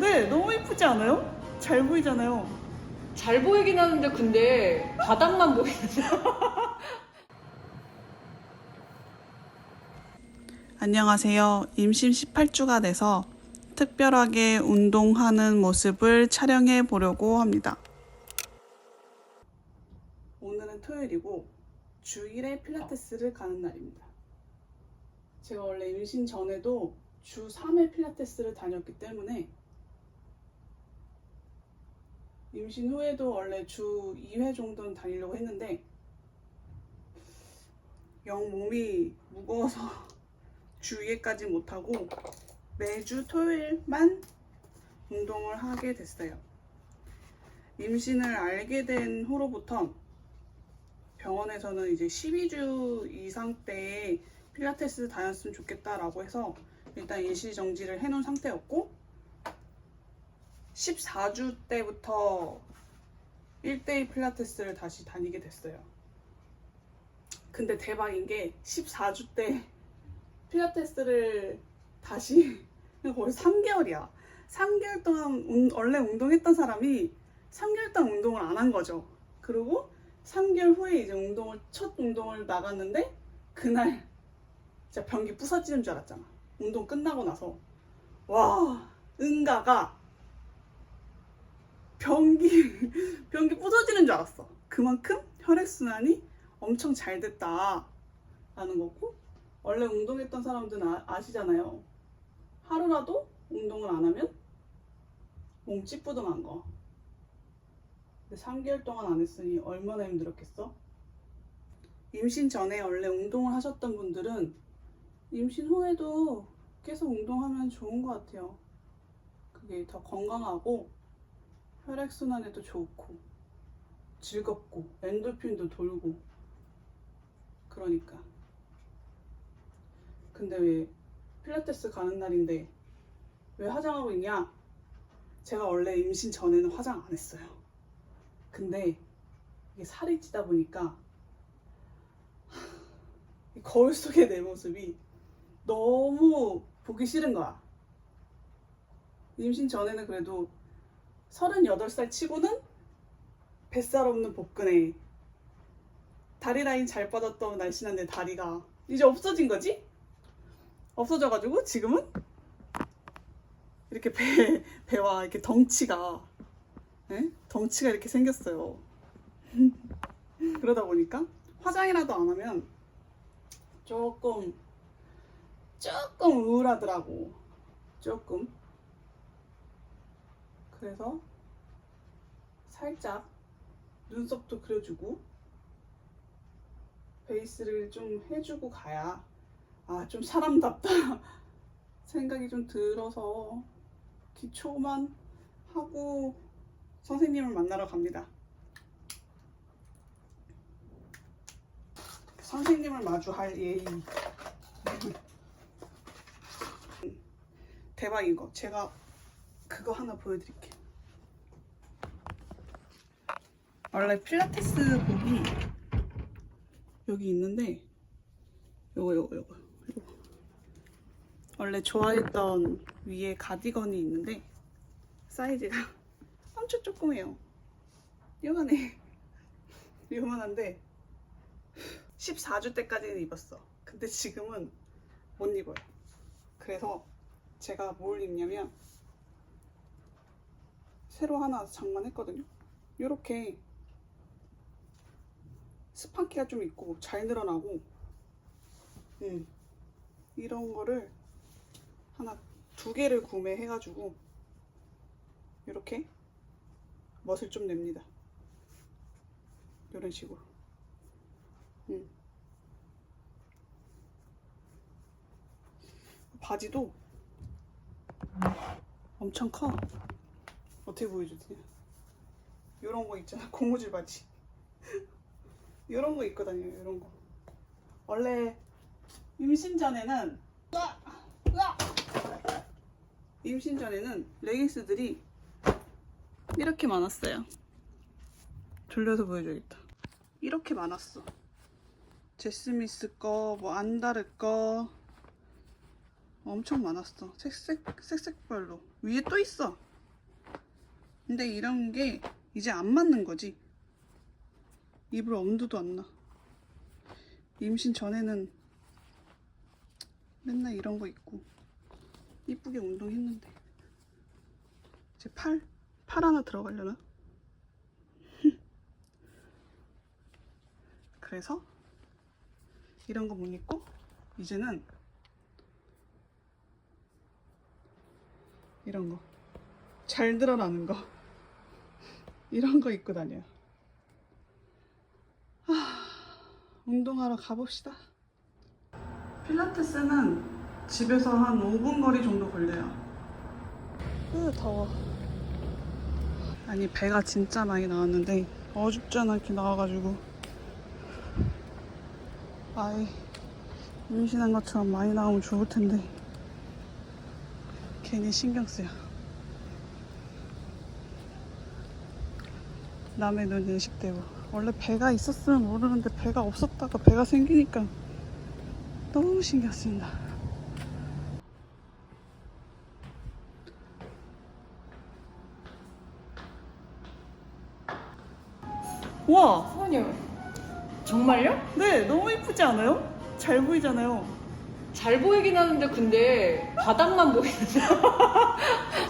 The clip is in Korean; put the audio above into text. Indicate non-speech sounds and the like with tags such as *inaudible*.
네, 너무 이쁘지 않아요? 잘 보이잖아요. 잘 보이긴 하는데 근데 바닥만 보이는데 *laughs* 안녕하세요. 임신 18주가 돼서 특별하게 운동하는 모습을 촬영해 보려고 합니다. 오늘은 토요일이고 주 1회 필라테스를 가는 날입니다. 제가 원래 임신 전에도 주 3회 필라테스를 다녔기 때문에 임신 후에도 원래 주 2회 정도는 다니려고 했는데 영 몸이 무거워서 *laughs* 주 2회까지 못하고 매주 토요일만 운동을 하게 됐어요. 임신을 알게 된 후로부터 병원에서는 이제 12주 이상 때에 필라테스 다녔으면 좋겠다라고 해서 일단 일시 정지를 해놓은 상태였고 14주 때부터 1대1 필라테스를 다시 다니게 됐어요. 근데 대박인 게 14주 때 필라테스를 다시 *laughs* 거의 3개월이야. 3개월 동안 운- 원래 운동했던 사람이 3개월 동안 운동을 안 한 거죠. 그리고 3개월 후에 이제 운동을 첫 운동을 나갔는데 그날 진짜 변기 부서지는 줄 알았잖아. 운동 끝나고 나서 와 응가가 변기 변기 *laughs* 부서지는 줄 알았어. 그만큼 혈액 순환이 엄청 잘 됐다라는 거고 원래 운동했던 사람들은 아, 아시잖아요. 하루라도 운동을 안 하면 몸 찌뿌둥한 거. 근데 3개월 동안 안 했으니 얼마나 힘들었겠어? 임신 전에 원래 운동을 하셨던 분들은 임신 후에도 계속 운동하면 좋은 것 같아요. 그게 더 건강하고 혈액순환에도 좋고 즐겁고 엔돌핀도 돌고 그러니까 근데 왜 필라테스 가는 날인데 왜 화장하고 있냐? 제가 원래 임신 전에는 화장 안 했어요. 근데 이게 살이 찌다 보니까 이 거울 속의 내 모습이 너무 보기 싫은 거야. 임신 전에는 그래도 38살 치고는 뱃살 없는 복근에 다리 라인 잘 빠졌던 날씬한 내 다리가 이제 없어진 거지? 없어져가지고 지금은 이렇게 배, *laughs* 배와 이렇게 덩치가 예? 덩치가 이렇게 생겼어요. *laughs* 그러다 보니까 화장이라도 안 하면 조금 조금 우울하더라고. 조금. 그래서 살짝 눈썹도 그려주고 베이스를 좀 해주고 가야 아 좀 사람답다 *laughs* 생각이 좀 들어서 기초만 하고 선생님을 만나러 갑니다. 선생님을 마주할 예의. 대박인 거. 제가 그거 하나 보여드릴게요. 원래 필라테스 복이 여기 있는데 요거 요거 요거 원래 좋아했던 위에 가디건이 있는데 사이즈가 *laughs* 엄청 조그매요. 요만해. *laughs* 요만한데 14주 때까지는 입었어. 근데 지금은 못 입어요. 그래서 제가 뭘 입냐면 새로 하나 장만했거든요. 요렇게 스판키가 좀 있고 잘 늘어나고 음, 이런 거를 하나 두 개를 구매해 가지고 이렇게 멋을 좀 냅니다. 이런 식으로. 음. 바지도 엄청 커. 어떻게 보여주지? 이런 거 있잖아. *laughs* 고무줄 바지. 이런 거 입고 다녀요. 이런 거. 원래 임신 전에는! 임신 전에는 레깅스들이 이렇게 많았어요. 돌려서 보여줘야겠다. 이렇게 많았어. 제스미스 거, 뭐 안다르 거 엄청 많았어. 색색 색색별로 위에 또 있어. 근데 이런 게 이제 안 맞는 거지. 입을 엄두도 안 나. 임신 전에는 맨날 이런 거 입고 이쁘게 운동했는데 이제 팔? 팔 하나 들어가려나? *laughs* 그래서 이런 거 못 입고 이제는 이런 거잘 드러나는 거 *laughs* 이런 거 입고 다녀요. 아, 운동하러 가봅시다. 필라테스는 집에서 한 5분 거리 정도 걸려요. 으, 더워. 아니, 배가 진짜 많이 나왔는데, 어줍잖아, 이렇게 나와가지고. 아이, 임신한 것처럼 많이 나오면 좋을 텐데. 괜히 신경 쓰여. 남의 눈 인식되고. 원래 배가 있었으면 모르는데 배가 없었다가 배가 생기니까 너무 신경 쓰인다. 와, 소녀 정말요? 네, 너무 이쁘지 않아요? 잘 보이잖아요. 잘 보이긴 하는데 근데 바닥만 보이는데 *laughs*